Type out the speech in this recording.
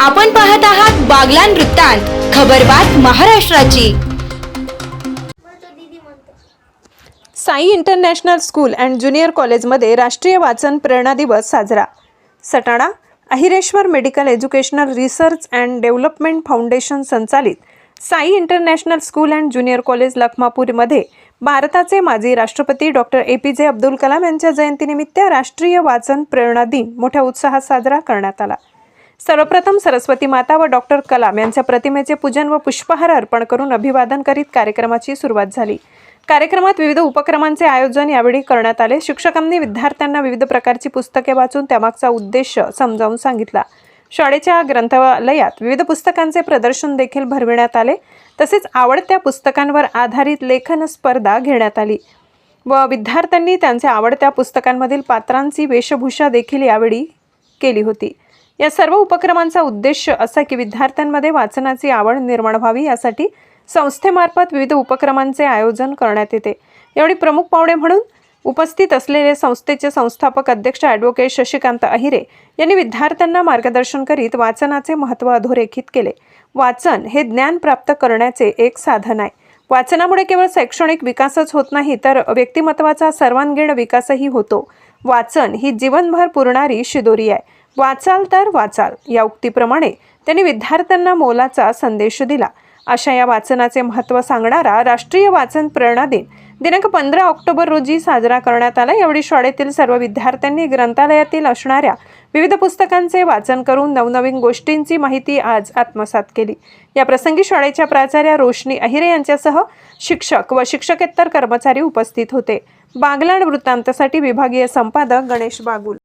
आपण पाहत आहात बागलान वृत्तांत खबरबात महाराष्ट्राची. Sai international school and junior कॉलेजमध्ये राष्ट्रीय वाचन प्रेरणा दिवस साजरा. Satana Ahireshwar medical educational research and development foundation संचालित Sai international school and junior college लखमापूरमध्ये भारताचे माजी राष्ट्रपती डॉक्टर ए पी जे अब्दुल कलाम यांच्या जयंतीनिमित्त राष्ट्रीय वाचन प्रेरणा दिन मोठ्या उत्साहात साजरा करण्यात आला. सर्वप्रथम सरस्वती माता व डॉक्टर कलाम यांच्या प्रतिमेचे पूजन व पुष्पहार अर्पण करून अभिवादन करीत कार्यक्रमाची सुरुवात झाली. कार्यक्रमात विविध उपक्रमांचे आयोजन यावेळी करण्यात आले. शिक्षकांनी विद्यार्थ्यांना विविध प्रकारची पुस्तके वाचून त्यामागचा उद्देश समजावून सांगितला. शाळेच्या ग्रंथालयात विविध पुस्तकांचे प्रदर्शन देखील भरविण्यात आले. तसेच आवडत्या पुस्तकांवर आधारित लेखन स्पर्धा घेण्यात आली व विद्यार्थ्यांनी त्यांच्या आवडत्या पुस्तकांमधील पात्रांची वेशभूषा देखील यावेळी केली होती. या सर्व उपक्रमांचा उद्देश असा की विद्यार्थ्यांमध्ये वाचनाची आवड निर्माण व्हावी यासाठी संस्थेमार्फत विविध उपक्रमांचे आयोजन करण्यात येते. यावेळी प्रमुख पाहुणे म्हणून उपस्थित असलेले संस्थेचे संस्थापक अध्यक्ष ॲडव्होकेट शशिकांत अहिरे यांनी विद्यार्थ्यांना मार्गदर्शन करीत वाचनाचे महत्त्व अधोरेखित केले. वाचन हे ज्ञान प्राप्त करण्याचे एक साधन आहे. वाचनामुळे केवळ शैक्षणिक विकासच होत नाही तर व्यक्तिमत्वाचा सर्वांगीण विकासही होतो. वाचन ही जीवनभर पुरणारी शिदोरी आहे. वाचाल तर वाचाल. या उक्तीप्रमाणे त्यांनी विद्यार्थ्यांना मोलाचा संदेश दिला. अशा या वाचनाचे महत्त्व सांगणारा राष्ट्रीय वाचन प्रेरणा दिन दिनांक पंधरा ऑक्टोबर रोजी साजरा करण्यात आला. यावेळी शाळेतील सर्व विद्यार्थ्यांनी ग्रंथालयातील असणाऱ्या विविध पुस्तकांचे वाचन करून नवनवीन गोष्टींची माहिती आज आत्मसात केली. या प्रसंगी शाळेच्या प्राचार्या रोशनी अहिरे यांच्यासह शिक्षक व शिक्षकेतर कर्मचारी उपस्थित होते. बागलाण वृत्तांतासाठी विभागीय संपादक गणेश बागुल.